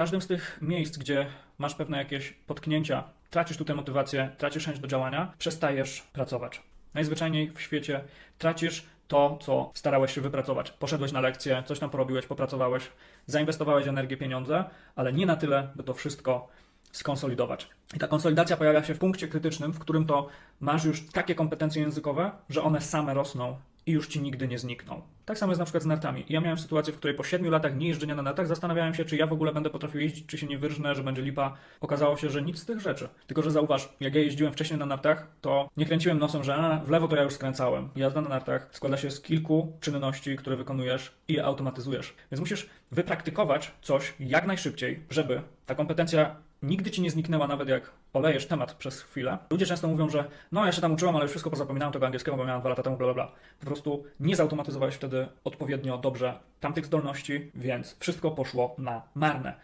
każdym z tych miejsc, gdzie masz pewne jakieś potknięcia, tracisz tutaj motywację, tracisz chęć do działania, przestajesz pracować. Najzwyczajniej w świecie tracisz to, co starałeś się wypracować. Poszedłeś na lekcję, coś tam porobiłeś, popracowałeś, zainwestowałeś energię, pieniądze, ale nie na tyle, by to wszystko skonsolidować. I ta konsolidacja pojawia się w punkcie krytycznym, w którym to masz już takie kompetencje językowe, że one same rosną i już ci nigdy nie znikną. Tak samo jest na przykład z nartami. Ja miałem sytuację, w której po 7 latach nie jeżdżenia na nartach zastanawiałem się, czy ja w ogóle będę potrafił jeździć, czy się nie wyrżnę, że będzie lipa. Okazało się, że nic z tych rzeczy. Tylko, że zauważ, jak ja jeździłem wcześniej na nartach, to nie kręciłem nosem, że a, w lewo to ja już skręcałem. Jazda na nartach składa się z kilku czynności, które wykonujesz i je automatyzujesz. Więc musisz wypraktykować coś jak najszybciej, żeby ta kompetencja nigdy ci nie zniknęła, nawet jak olejesz temat przez chwilę. Ludzie często mówią, że no ja się tam uczyłem, ale już wszystko pozapominałem tego angielskiego, bo miałem dwa lata temu, bla, bla, bla. Po prostu nie zautomatyzowałeś wtedy odpowiednio dobrze tamtych zdolności, więc wszystko poszło na marne.